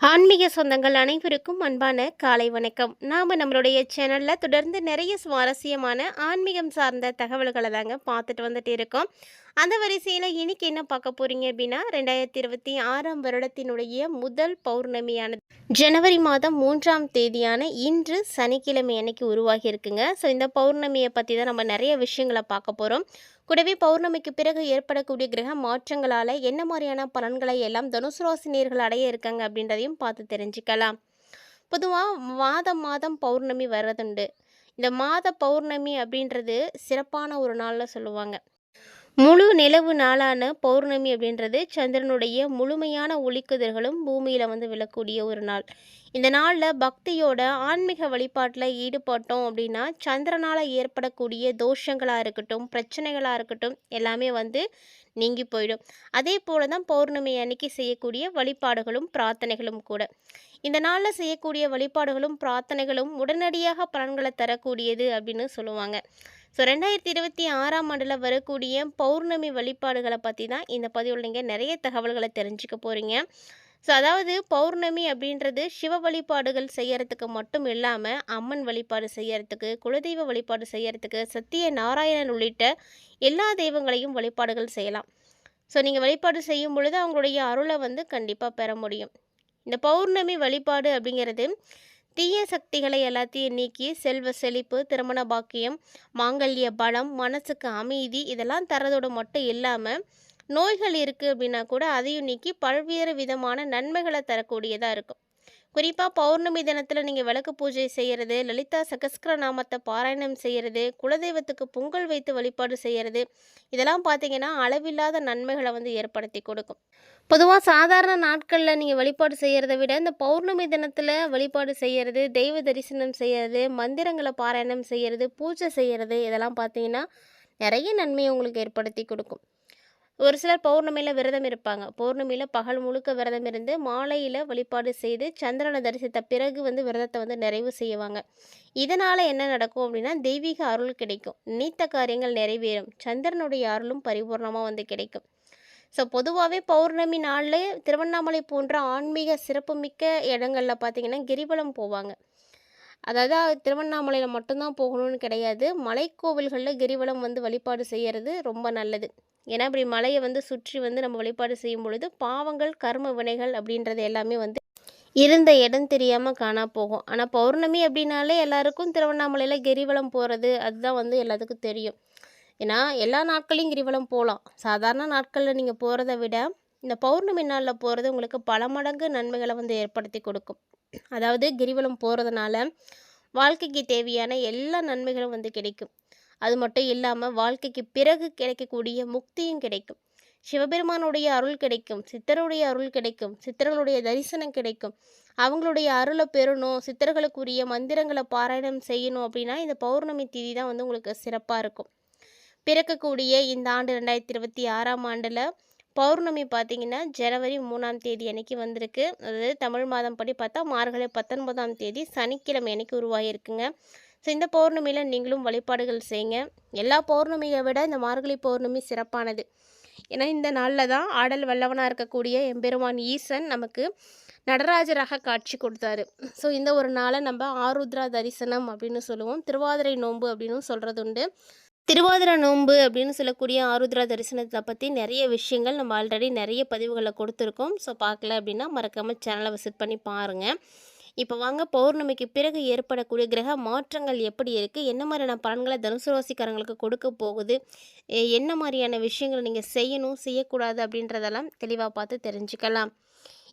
ஆன்மீக சொந்தங்கள் அனைவருக்கும் அன்பான காலை வணக்கம். நாம் நம்மளுடைய சேனலில் தொடர்ந்து நிறைய சுவாரஸ்யமான ஆன்மீகம் சார்ந்த தகவல்களை தாங்க பார்த்துட்டு வந்துட்டு இருக்கோம். அந்த வரிசையில் இன்னைக்கு என்ன பார்க்க போகிறீங்க அப்படின்னா ரெண்டாயிரத்தி இருபத்தி ஆறாம் வருடத்தினுடைய முதல் பௌர்ணமியானது. ஜனவரி மாதம் மூன்றாம் தேதியான இன்று சனிக்கிழமை அன்னைக்கு உருவாகி இருக்குங்க. ஸோ இந்த பௌர்ணமியை பற்றி தான் நம்ம நிறைய விஷயங்களை பார்க்க போகிறோம் கூடவே பௌர்ணமிக்கு பிறகு ஏற்படக்கூடிய கிரக மாற்றங்களால் என்ன மாதிரியான பலன்களை எல்லாம் தனுசு அடைய இருக்காங்க அப்படின்றதையும் பார்த்து தெரிஞ்சுக்கலாம். பொதுவாக மாதம் மாதம் பௌர்ணமி வர்றதுண்டு. இந்த மாத பௌர்ணமி அப்படின்றது சிறப்பான ஒரு நாளில் சொல்லுவாங்க. முழு நிலவு நாளான பௌர்ணமி அப்படின்றது சந்திரனுடைய முழுமையான ஒளிக்குதிர்களும் பூமியில் வந்து விழக்கூடிய ஒரு நாள். இந்த நாளில் பக்தியோட ஆன்மீக வழிபாட்டில் ஈடுபட்டோம் அப்படின்னா சந்திரனால் ஏற்படக்கூடிய தோஷங்களாக இருக்கட்டும் பிரச்சனைகளாக இருக்கட்டும் எல்லாமே வந்து நீங்கி போயிடும். அதே போல தான் பௌர்ணமி அன்னைக்கு செய்யக்கூடிய வழிபாடுகளும் பிரார்த்தனைகளும் கூட. இந்த நாளில் செய்யக்கூடிய வழிபாடுகளும் பிரார்த்தனைகளும் உடனடியாக பலன்களை தரக்கூடியது அப்படின்னு சொல்லுவாங்க. ஸோ ரெண்டாயிரத்தி இருபத்தி ஆறாம் ஆண்டில் வரக்கூடிய பௌர்ணமி வழிபாடுகளை பற்றி தான் இந்த பதிவில் நீங்கள் நிறைய தகவல்களை தெரிஞ்சுக்க போகிறீங்க ஸோ அதாவது பௌர்ணமி அப்படின்றது சிவ வழிபாடுகள் செய்யறதுக்கு மட்டும் இல்லாமல் அம்மன் வழிபாடு செய்யறதுக்கு குலதெய்வ வழிபாடு செய்யறதுக்கு சத்திய நாராயணன் உள்ளிட்ட எல்லா தெய்வங்களையும் வழிபாடுகள் செய்யலாம். ஸோ நீங்கள் வழிபாடு செய்யும் பொழுது அவங்களுடைய அருளை வந்து கண்டிப்பாக பெற முடியும். இந்த பௌர்ணமி வழிபாடு அப்படிங்கிறது தீய சக்திகளை எல்லாத்தையும் நீக்கி செல்வ செழிப்பு திருமண பாக்கியம் மாங்கல்ய பலம் மனசுக்கு அமைதி இதெல்லாம் தரதோடு மட்டும் இல்லாமல் நோய்கள் இருக்குது அப்படின்னா கூட அதையும் நீக்கி பல்வேறு விதமான நன்மைகளை தரக்கூடியதாக இருக்கும். குறிப்பாக பௌர்ணமி தினத்தில் நீங்கள் விளக்கு பூஜை செய்கிறது லலிதா சகஸ்கர நாமத்தை பாராயணம் செய்கிறது குலதெய்வத்துக்கு பொங்கல் வைத்து வழிபாடு செய்கிறது இதெல்லாம் பார்த்தீங்கன்னா அளவில்லாத நன்மைகளை வந்து ஏற்படுத்தி கொடுக்கும். பொதுவாக சாதாரண நாட்களில் நீங்கள் வழிபாடு செய்கிறத விட இந்த பௌர்ணமி தினத்தில் வழிபாடு செய்கிறது தெய்வ தரிசனம் செய்கிறது மந்திரங்களை பாராயணம் செய்கிறது பூஜை செய்கிறது இதெல்லாம் பார்த்தீங்கன்னா நிறைய நன்மையை உங்களுக்கு ஏற்படுத்தி கொடுக்கும். ஒரு சிலர் பௌர்ணமியில் விரதம் இருப்பாங்க. பௌர்ணமியில் பகல் முழுக்க விரதம் இருந்து மாலையில் வழிபாடு செய்து சந்திரனை தரிசித்த பிறகு வந்து விரதத்தை வந்து நிறைவு செய்வாங்க. இதனால் என்ன நடக்கும் அப்படின்னா தெய்வீக அருள் கிடைக்கும். நீத்த காரியங்கள் நிறைவேறும். சந்திரனுடைய அருளும் பரிபூர்ணமாக வந்து கிடைக்கும். ஸோ பொதுவாகவே பௌர்ணமி நாளில் திருவண்ணாமலை போன்ற ஆன்மீக சிறப்புமிக்க இடங்களில் பார்த்தீங்கன்னா கிரிவலம் போவாங்க. அதாவது திருவண்ணாமலையில் மட்டும்தான் போகணும்னு கிடையாது. மலைக்கோவில்களில் கிரிவலம் வந்து வழிபாடு செய்கிறது ரொம்ப நல்லது. ஏன்னா இப்படி மலையை வந்து சுற்றி வந்து நம்ம வழிபாடு செய்யும் பொழுது பாவங்கள் கர்ம வினைகள் அப்படின்றது எல்லாமே வந்து இருந்த இடம் தெரியாமல் காணா போகும். ஆனால் பௌர்ணமி அப்படின்னாலே எல்லாருக்கும் திருவண்ணாமலையில் கிரிவலம் போகிறது அதுதான் வந்து எல்லாத்துக்கும் தெரியும். ஏன்னா எல்லா நாட்களையும் கிரிவலம் போகலாம் சாதாரண நாட்களில் நீங்கள் போகிறத விட இந்த பௌர்ணமி நாளில் போகிறது உங்களுக்கு பல மடங்கு நன்மைகளை வந்து ஏற்படுத்தி கொடுக்கும். அதாவது கிரிவலம் போகிறதுனால வாழ்க்கைக்கு தேவையான எல்லா நன்மைகளும் வந்து கிடைக்கும். அது மட்டும் இல்லாமல் வாழ்க்கைக்கு பிறகு கிடைக்கக்கூடிய முக்தியும் கிடைக்கும். சிவபெருமானுடைய அருள் கிடைக்கும் சித்தருடைய அருள் கிடைக்கும் சித்தர்களுடைய தரிசனம் கிடைக்கும். அவங்களுடைய அருளை பெறணும் சித்தர்களுக்குரிய மந்திரங்களை பாராயணம் செய்யணும் அப்படின்னா இந்த பௌர்ணமி திதி தான் வந்து உங்களுக்கு சிறப்பாக இருக்கும். பிறக்கக்கூடிய இந்த ஆண்டு ரெண்டாயிரத்தி இருபத்தி ஆறாம் ஆண்டில் பௌர்ணமி பார்த்திங்கன்னா ஜனவரி மூணாம் தேதி அன்னைக்கு வந்திருக்கு. அதாவது தமிழ் மாதம் படி பார்த்தா மார்கழி பத்தொன்பதாம் தேதி சனிக்கிழமை அன்னைக்கு உருவாகியிருக்குங்க. ஸோ இந்த பௌர்ணமியில் நீங்களும் வழிபாடுகள் செய்யுங்க. எல்லா பௌர்ணமியை விட இந்த மார்கழி பௌர்ணமி சிறப்பானது. ஏன்னா இந்த நாளில் தான் ஆடல் வல்லவனாக இருக்கக்கூடிய எம்பெருமான் ஈசன் நமக்கு நடராஜராக காட்சி கொடுத்தாரு. ஸோ இந்த ஒரு நாளை நம்ம ஆருத்ரா தரிசனம் அப்படின்னு சொல்லுவோம். திருவாதிரை நோன்பு அப்படின்னு சொல்கிறது உண்டு. திருவாதிரை நோன்பு அப்படின்னு சொல்லக்கூடிய ஆருத்ரா தரிசனத்தை பற்றி நிறைய விஷயங்கள் நம்ம ஆல்ரெடி நிறைய பதிவுகளை கொடுத்துருக்கோம். ஸோ பார்க்கல அப்படின்னா மறக்காமல் சேனலை விசிட் பண்ணி பாருங்கள் இப்போ வாங்க பௌர்ணமிக்கு பிறகு ஏற்படக்கூடிய கிரக மாற்றங்கள் எப்படி இருக்குது என்ன மாதிரியான பலன்களை தனுசு ராசிக்காரங்களுக்கு கொடுக்க போகுது? என்ன மாதிரியான விஷயங்களை நீங்கள் செய்யணும் செய்யக்கூடாது அப்படின்றதெல்லாம் தெளிவாக பார்த்து தெரிஞ்சுக்கலாம்.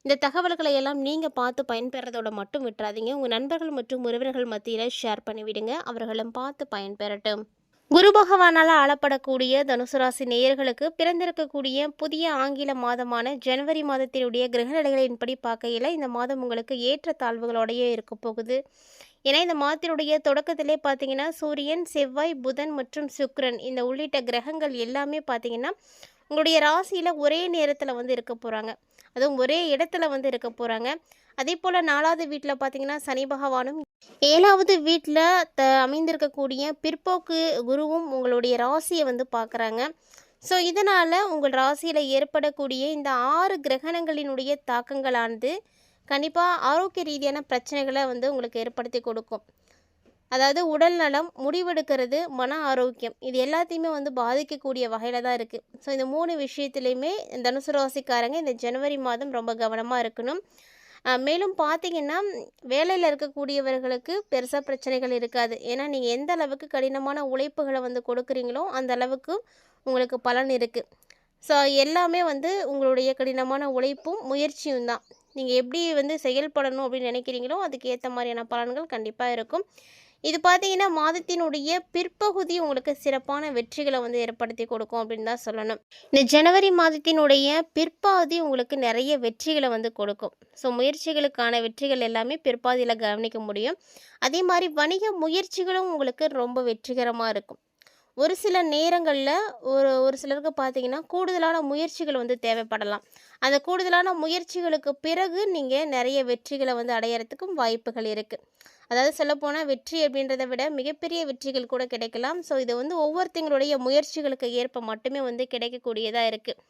இந்த தகவல்களை எல்லாம் நீங்கள் பார்த்து பயன்பெறதோட மட்டும் விட்டுறாதீங்க. உங்கள் நண்பர்கள் மற்றும் உறவினர்கள் மத்தியில் ஷேர் பண்ணிவிடுங்க. அவர்களும் பார்த்து பயன்பெறட்டும். குரு பகவானால் ஆளப்படக்கூடிய தனுசு ராசி நேயர்களுக்கு பிறந்திருக்கக்கூடிய புதிய ஆங்கில மாதமான ஜனவரி மாதத்தினுடைய கிரகநிலைகளின்படி பார்க்கையில் இந்த மாதம் உங்களுக்கு ஏற்ற தாழ்வுகளோடையே இருக்க போகுது. ஏன்னா இந்த மாதத்தினுடைய தொடக்கத்திலே பார்த்தீங்கன்னா சூரியன் செவ்வாய் புதன் மற்றும் சுக்ரன் இந்த உள்ளிட்ட கிரகங்கள் எல்லாமே பார்த்தீங்கன்னா உங்களுடைய ராசியில் ஒரே நேரத்தில் வந்து இருக்க போகிறாங்க அதுவும் ஒரே இடத்துல வந்து இருக்க போகிறாங்க அதே போல் நாலாவது வீட்டில் பார்த்தீங்கன்னா சனி பகவானும் ஏழாவது வீட்டில் த அமைந்திருக்கக்கூடிய பிற்போக்கு குருவும் உங்களுடைய ராசியை வந்து பார்க்குறாங்க ஸோ இதனால் உங்கள் ராசியில் ஏற்படக்கூடிய இந்த ஆறு கிரகணங்களினுடைய தாக்கங்களானது கண்டிப்பாக ஆரோக்கிய ரீதியான பிரச்சனைகளை வந்து உங்களுக்கு ஏற்படுத்தி கொடுக்கும். அதாவது உடல் நலம் முடிவெடுக்கிறது மன ஆரோக்கியம் இது எல்லாத்தையுமே வந்து பாதிக்கக்கூடிய வகையில் தான் இருக்குது ஸோ இந்த மூணு விஷயத்துலையுமே தனுசு ராசிக்காரங்க இந்த ஜனவரி மாதம் ரொம்ப கவனமாக இருக்கணும். மேலும் பார்த்தீங்கன்னா வேலையில் இருக்கக்கூடியவர்களுக்கு பெருசாக பிரச்சனைகள் இருக்காது. ஏன்னா நீங்கள் எந்த அளவுக்கு கடினமான உழைப்புகளை வந்து கொடுக்குறீங்களோ அந்த அளவுக்கு உங்களுக்கு பலன் இருக்குது ஸோ எல்லாமே வந்து உங்களுடைய கடினமான உழைப்பும் முயற்சியும் தான். நீங்கள் எப்படி வந்து செயல்படணும் அப்படின்னு நினைக்கிறீங்களோ அதுக்கு ஏற்ற மாதிரியான பலன்கள் கண்டிப்பாக இருக்கும். இது பார்த்தீங்கன்னா மாதத்தினுடைய பிற்பகுதி உங்களுக்கு சிறப்பான வெற்றிகளை வந்து ஏற்படுத்தி கொடுக்கும் அப்படின்னு தான் சொல்லணும். இந்த ஜனவரி மாதத்தினுடைய பிற்பாதி உங்களுக்கு நிறைய வெற்றிகளை வந்து கொடுக்கும். ஸோ முயற்சிகளுக்கான வெற்றிகள் எல்லாமே பிற்பாதியில் கவனிக்க முடியும். அதே மாதிரி வணிக முயற்சிகளும் உங்களுக்கு ரொம்ப வெற்றிகரமாக இருக்கும். ஒரு சில நேரங்களில் ஒரு ஒரு சிலருக்கு பார்த்தீங்கன்னா கூடுதலான முயற்சிகள் வந்து தேவைப்படலாம். அந்த கூடுதலான முயற்சிகளுக்கு பிறகு நீங்கள் நிறைய வெற்றிகளை வந்து அடையறதுக்கும் வாய்ப்புகள் இருக்குது அதாவது சொல்லப்போனால் வெற்றி அப்படின்றத விட மிகப்பெரிய வெற்றிகள் கூட கிடைக்கலாம். ஸோ இது வந்து ஒவ்வொருத்தங்களுடைய முயற்சிகளுக்கு ஏற்ப மட்டுமே வந்து கிடைக்கக்கூடியதாக இருக்குது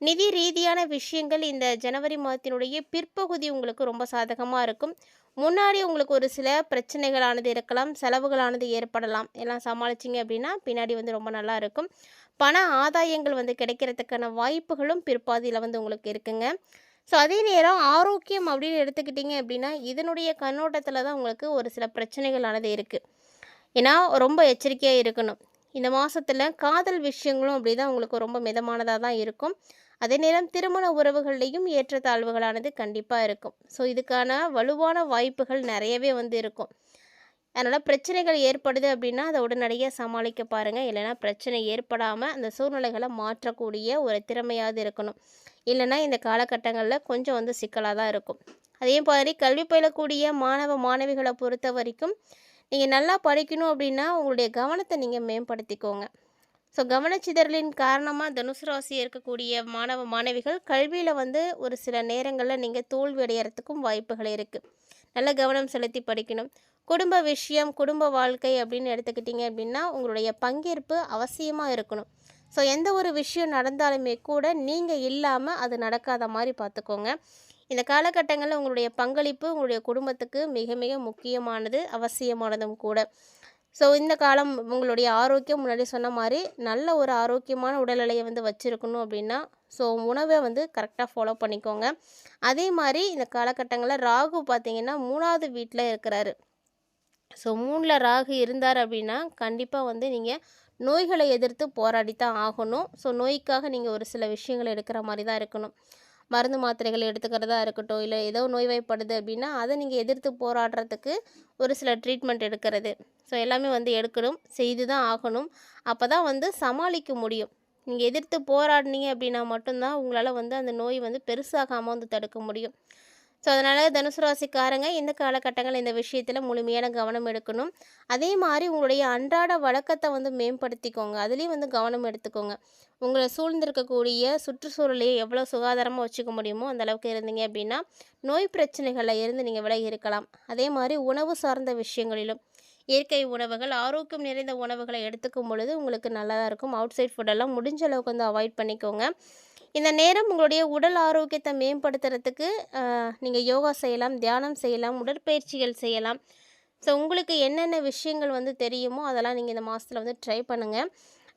நிதி ரீதியான விஷயங்கள் இந்த ஜனவரி மாதத்தினுடைய பிற்பகுதி உங்களுக்கு ரொம்ப சாதகமாக இருக்கும். முன்னாடி உங்களுக்கு ஒரு சில பிரச்சனைகளானது இருக்கலாம் செலவுகளானது ஏற்படலாம். எல்லாம் சமாளிச்சிங்க அப்படின்னா பின்னாடி வந்து ரொம்ப நல்லா இருக்கும். பண ஆதாயங்கள் வந்து கிடைக்கிறதுக்கான வாய்ப்புகளும் பிற்பாதியில் வந்து உங்களுக்கு இருக்குங்க. ஸோ அதே நேரம் ஆரோக்கியம் அப்படின்னு எடுத்துக்கிட்டிங்க அப்படின்னா இதனுடைய கண்ணோட்டத்தில் தான் உங்களுக்கு ஒரு சில பிரச்சனைகளானது இருக்குது ஏன்னா ரொம்ப எச்சரிக்கையாக இருக்கணும். இந்த மாதத்தில் காதல் விஷயங்களும் அப்படி தான் உங்களுக்கு ரொம்ப மிதமானதாக தான் இருக்கும். அதே நேரம் திருமண உறவுகள்லேயும் ஏற்றத்தாழ்வுகளானது கண்டிப்பாக இருக்கும். ஸோ இதுக்கான வலுவான வாய்ப்புகள் நிறையவே வந்து இருக்கும். அதனால் பிரச்சனைகள் ஏற்படுது அப்படின்னா அதை உடனடியாக சமாளிக்க பாருங்கள் இல்லைன்னா பிரச்சனை ஏற்படாமல் அந்த சூழ்நிலைகளை மாற்றக்கூடிய ஒரு திறமையாவது இருக்கணும். இல்லைன்னா இந்த காலகட்டங்களில் கொஞ்சம் வந்து சிக்கலாக தான் இருக்கும். அதே மாதிரி கல்வி பயிலக்கூடிய மாணவ மாணவிகளை பொறுத்த வரைக்கும் நீங்கள் நல்லா படிக்கணும் அப்படின்னா உங்களுடைய கவனத்தை நீங்கள் மேம்படுத்திக்கோங்க. ஸோ கவனச்சிதறலின் காரணமாக தனுசு ராசி இருக்கக்கூடிய மாணவ மாணவிகள் கல்வியில் வந்து ஒரு சில நேரங்களில் நீங்கள் தோல்வி அடையறதுக்கும் வாய்ப்புகள் இருக்குது நல்ல கவனம் செலுத்தி படிக்கணும். குடும்ப விஷயம் குடும்ப வாழ்க்கை அப்படின்னு எடுத்துக்கிட்டிங்க அப்படின்னா உங்களுடைய பங்கேற்பு அவசியமாக இருக்கணும். ஸோ எந்த ஒரு விஷயம் நடந்தாலுமே கூட நீங்கள் இல்லாமல் அது நடக்காத மாதிரி பார்த்துக்கோங்க. இந்த காலகட்டங்களில் உங்களுடைய பங்களிப்பு உங்களுடைய குடும்பத்துக்கு மிக மிக முக்கியமானது அவசியமானதும் கூட. ஸோ இந்த காலம் உங்களுடைய ஆரோக்கியம் முன்னாடி சொன்ன மாதிரி நல்ல ஒரு ஆரோக்கியமான உடல்நிலையை வந்து வச்சுருக்கணும் அப்படின்னா ஸோ உணவை வந்து கரெக்டாக ஃபாலோ பண்ணிக்கோங்க. அதே மாதிரி இந்த காலகட்டங்களில் ராகு பார்த்தீங்கன்னா மூணாவது வீட்டில் இருக்கிறாரு. ஸோ மூணில் ராகு இருந்தார் அப்படின்னா கண்டிப்பாக வந்து நீங்கள் நோய்களை எதிர்த்து போராடி தான் ஆகணும். ஸோ நோய்க்காக நீங்கள் ஒரு சில விஷயங்கள் எடுக்கிற மாதிரி தான் இருக்கணும். மருந்து மாத்திரைகள் எடுத்துக்கிறதா இருக்கட்டும் இல்லை ஏதோ நோய்வாய்ப்படுது அப்படின்னா அதை நீங்கள் எதிர்த்து போராடுறதுக்கு ஒரு சில ட்ரீட்மெண்ட் எடுக்கிறது. ஸோ எல்லாமே வந்து எடுக்கணும் செய்து தான் ஆகணும். அப்போ தான் வந்து சமாளிக்க முடியும். நீங்கள் எதிர்த்து போராடினீங்க அப்படின்னா மட்டும்தான் உங்களால் வந்து அந்த நோய் வந்து பெருசாகாமல் வந்து தடுக்க முடியும். ஸோ அதனால் தனுசு ராசிக்காரங்க இந்த காலகட்டங்கள் இந்த விஷயத்தில் முழுமையான கவனம் எடுக்கணும். அதே மாதிரி உங்களுடைய அன்றாட வழக்கத்தை வந்து மேம்படுத்திக்கோங்க. அதுலேயும் வந்து கவனம் எடுத்துக்கோங்க. உங்களை சூழ்ந்திருக்கக்கூடிய சுற்றுச்சூழலையும் எவ்வளோ சுகாதாரமாக வச்சுக்க முடியுமோ அந்தளவுக்கு இருந்தீங்க அப்படின்னா நோய் பிரச்சனைகளில் இருந்து நீங்கள் விலகி இருக்கலாம். அதே மாதிரி உணவு சார்ந்த விஷயங்களிலும். இயற்கை உணவுகள் ஆரோக்கியம் நிறைந்த உணவுகளை எடுத்துக்கும் பொழுது உங்களுக்கு நல்லா இருக்கும். அவுட் சைட் ஃபுட்டெல்லாம் முடிஞ்ச அளவுக்கு வந்து அவாய்ட் பண்ணிக்கோங்க. இந்த நேரம் உங்களுடைய உடல் ஆரோக்கியத்தை மேம்படுத்துறதுக்கு நீங்கள் யோகா செய்யலாம் தியானம் செய்யலாம் உடற்பயிற்சிகள் செய்யலாம். ஸோ உங்களுக்கு என்னென்ன விஷயங்கள் வந்து தெரியுமோ அதெல்லாம் நீங்கள் இந்த மாதத்தில் வந்து ட்ரை பண்ணுங்கள்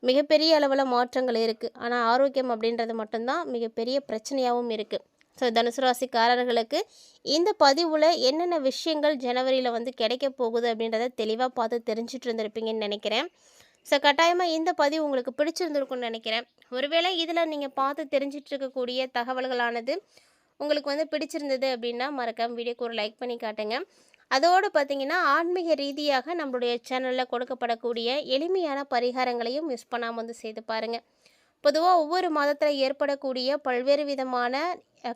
மிகப்பெரிய அளவில் மாற்றங்கள் இருக்குது ஆனால் ஆரோக்கியம் அப்படின்றது மட்டும்தான் மிகப்பெரிய பிரச்சனையாகவும் இருக்குது ஸோ தனுசு ராசிக்காரர்களுக்கு இந்த பதிவில் என்னென்ன விஷயங்கள் ஜனவரியில் வந்து கிடைக்க போகுது அப்படின்றத தெளிவாக பார்த்து தெரிஞ்சுட்டு இருந்திருப்பீங்கன்னு நினைக்கிறேன். ஸோ கட்டாயமாக இந்த பதிவு உங்களுக்கு பிடிச்சிருந்துருக்கும்னு நினைக்கிறேன். ஒருவேளை இதில் நீங்கள் பார்த்து தெரிஞ்சிட்டு இருக்கக்கூடிய தகவல்களானது உங்களுக்கு வந்து பிடிச்சிருந்தது அப்படின்னா மறக்காம வீடியோக்கு ஒரு லைக் பண்ணி காட்டுங்க. அதோடு பார்த்தீங்கன்னா ஆன்மீக ரீதியாக நம்மளுடைய சேனலில் கொடுக்கப்படக்கூடிய எளிமையான பரிகாரங்களையும் மிஸ் பண்ணாமல் வந்து செய்து பாருங்கள் பொதுவாக ஒவ்வொரு மாதத்தில் ஏற்படக்கூடிய பல்வேறு விதமான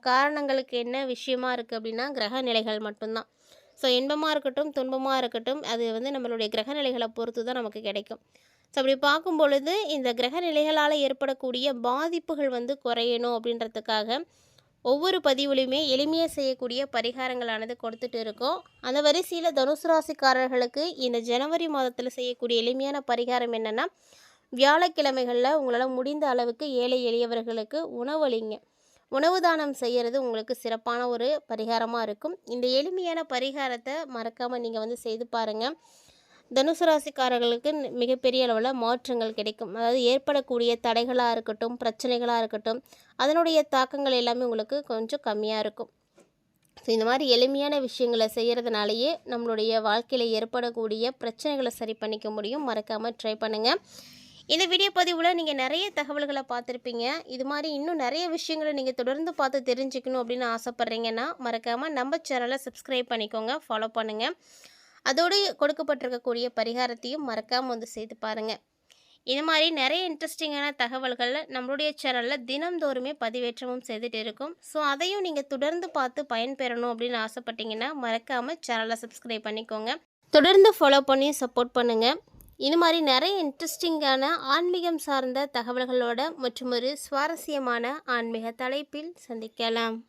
காரணங்களுக்கு என்ன விஷயமா இருக்குது அப்படின்னா கிரக நிலைகள் மட்டும்தான். ஸோ இன்பமாக இருக்கட்டும் துன்பமாக இருக்கட்டும் அது வந்து நம்மளுடைய கிரக நிலைகளை பொறுத்து தான் நமக்கு கிடைக்கும். ஸோ அப்படி பார்க்கும் பொழுது இந்த கிரக நிலைகளால் ஏற்படக்கூடிய பாதிப்புகள் வந்து குறையணும் அப்படின்றதுக்காக ஒவ்வொரு பதிவுலையுமே எளிமையாக செய்யக்கூடிய பரிகாரங்களானது கொடுத்துட்டு இருக்கோம். அந்த வரிசையில் தனுசு ராசிக்காரர்களுக்கு இந்த ஜனவரி மாதத்தில் செய்யக்கூடிய எளிமையான பரிகாரம் என்னென்னா வியாழக்கிழமைகளில் உங்களால் முடிந்த அளவுக்கு ஏழை எளியவர்களுக்கு உணவளிங்க. உணவு தானம் செய்கிறது உங்களுக்கு சிறப்பான ஒரு பரிகாரமாக இருக்கும். இந்த எளிமையான பரிகாரத்தை மறக்காமல் நீங்கள் வந்து செய்து பாருங்கள் தனுசு ராசிக்காரர்களுக்கு மிகப்பெரிய அளவில் மாற்றங்கள் கிடைக்கும். அதாவது ஏற்படக்கூடிய தடைகளாக இருக்கட்டும் பிரச்சனைகளாக இருக்கட்டும் அதனுடைய தாக்கங்கள் எல்லாமே உங்களுக்கு கொஞ்சம் கம்மியாக இருக்கும். ஸோ இந்த மாதிரி எளிமையான விஷயங்களை செய்கிறதுனாலேயே நம்மளுடைய வாழ்க்கையில் ஏற்படக்கூடிய பிரச்சனைகளை சரி பண்ணிக்க முடியும். மறக்காமல் ட்ரை பண்ணுங்கள் இந்த வீடியோ பதிவில் நீங்கள் நிறைய தகவல்களை பார்த்துருப்பீங்க. இது மாதிரி இன்னும் நிறைய விஷயங்களை நீங்கள் தொடர்ந்து பார்த்து தெரிஞ்சுக்கணும் அப்படின்னு ஆசைப்பட்றீங்கன்னா மறக்காமல் நம்ம சேனலை சப்ஸ்கிரைப் பண்ணிக்கோங்க ஃபாலோ பண்ணுங்கள் அதோடு கொடுக்கப்பட்டிருக்கக்கூடிய பரிகாரத்தையும் மறக்காமல் வந்து செய்து பாருங்கள் இது மாதிரி நிறைய இன்ட்ரெஸ்டிங்கான தகவல்கள் நம்மளுடைய சேனலில் தினம்தோறுமே பதிவேற்றமும் செய்துட்டு இருக்கும். ஸோ அதையும் நீங்கள் தொடர்ந்து பார்த்து பயன்பெறணும் அப்படின்னு ஆசைப்பட்டீங்கன்னா மறக்காமல் சேனலை சப்ஸ்கிரைப் பண்ணிக்கோங்க. தொடர்ந்து ஃபாலோ பண்ணி சப்போர்ட் பண்ணுங்கள் இது மாதிரி நிறைய இன்ட்ரெஸ்டிங்கான ஆன்மீகம் சார்ந்த தகவல்களோட மற்றும் ஒரு சுவாரஸ்யமான ஆன்மீக தலைப்பில் சந்திக்கலாம்.